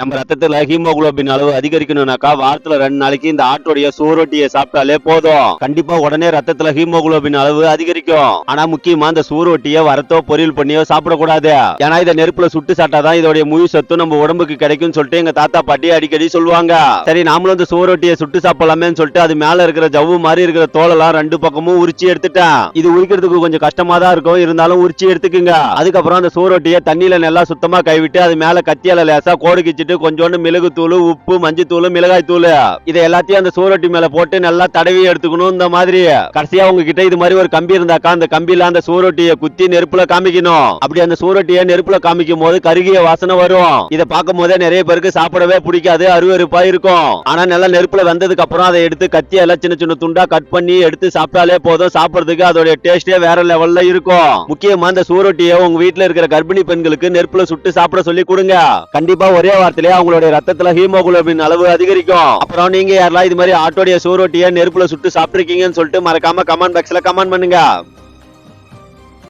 நம்ம ரத்தத்துல ஹீமோகுளோபின் அளவு அதிகரிக்கணும்னாக்கா வாரத்துல ரெண்டு நாளைக்கு இந்த ஆட்டோடைய சூரொட்டியை சாப்பிட்டாலே போதும். கண்டிப்பா உடனே ரத்தத்துல ஹீமோகுளோபின் அளவு அதிகரிக்கும். ஆனா முக்கியமா இந்த சூரொட்டியை வரத்தோ பொரியல் பண்ணியோ சாப்பிடக்கூடாது. ஏன்னா இதை நெருப்புல சுட்டு சாட்டாதான் இதோடைய முழு சத்து நம்ம உடம்புக்கு கிடைக்கும்னு சொல்லிட்டு எங்க தாத்தா பாட்டி அடிக்கடி சொல்லுவாங்க. சரி நாமளும் இந்த சூரொட்டியை சுட்டு சாப்பிடலாமேன்னு சொல்லிட்டு அது மேல இருக்கிற ஜவ்வு மாதிரி இருக்கிற தோலெல்லாம் ரெண்டு பக்கமும் உரிச்சு எடுத்துட்டேன். இது உரிக்கிறதுக்கு கொஞ்சம் கஷ்டமா தான் இருக்கும். இருந்தாலும் உரிச்சு எடுத்துக்குங்க. அதுக்கப்புறம் அந்த சூரொட்டியை தண்ணியில நல்லா சுத்தமா கைவிட்டு அது மேல கத்தியால லேசா கோடு கிச்சிட்டு கொஞ்சோண்டு மிளகு தூள் உப்பு மஞ்சத்தூள் மிளகாய் தூள் இதை எல்லாத்தையும் அந்த சூரொட்டி மேல போட்டு நல்லா தடவி எடுத்துக்கணும் இந்த மாதிரி. கடைசியா உங்ககிட்ட இது மாதிரி ஒரு கம்பி இருந்தாக்கா அந்த கம்பியில அந்த சூரொட்டியை குத்தி நெருப்புல காமிக்கணும். அப்படி அந்த சூரொட்டியை நெருப்புல காமிக்கும் போது கருகிய வாசனை வரும். இதை பார்க்கும் போதே நிறைய பேருக்கு சாப்பிடவே பிடிக்காது அருவருப்பா இருக்கும். ஆனா நல்லா நெருப்புல வந்ததுக்கு அப்புறம் அதை எடுத்து கத்தியால சின்ன சின்ன துண்டா கட் பண்ணி எடுத்து சாப்பிட்டாலே போதும். சாப்பிடுறதுக்கு அதோட டேஸ்டே வேற லெவல்ல இருக்கும். முக்கியமா இந்த சூரொட்டியை உங்க வீட்டுல இருக்கிற கர்ப்பிணி பெண்களுக்கு நெருப்புல சுட்டு சாப்பிட சொல்லி கொடுங்க. கண்டிப்பா ஒரே வார்த்தை வாரத்திலே அவங்களுடைய ரத்தத்துல ஹீமோகுளோபின் அளவு அதிகரிக்கும். அப்புறம் நீங்க யாரெல்லாம் இது மாதிரி ஆட்டோடைய சூரொட்டியை நெருப்புல சுட்டு சாப்பிட்டுருக்கீங்கன்னு சொல்லிட்டு மறக்காம கமெண்ட் பாக்ஸ்ல கமெண்ட் பண்ணுங்க.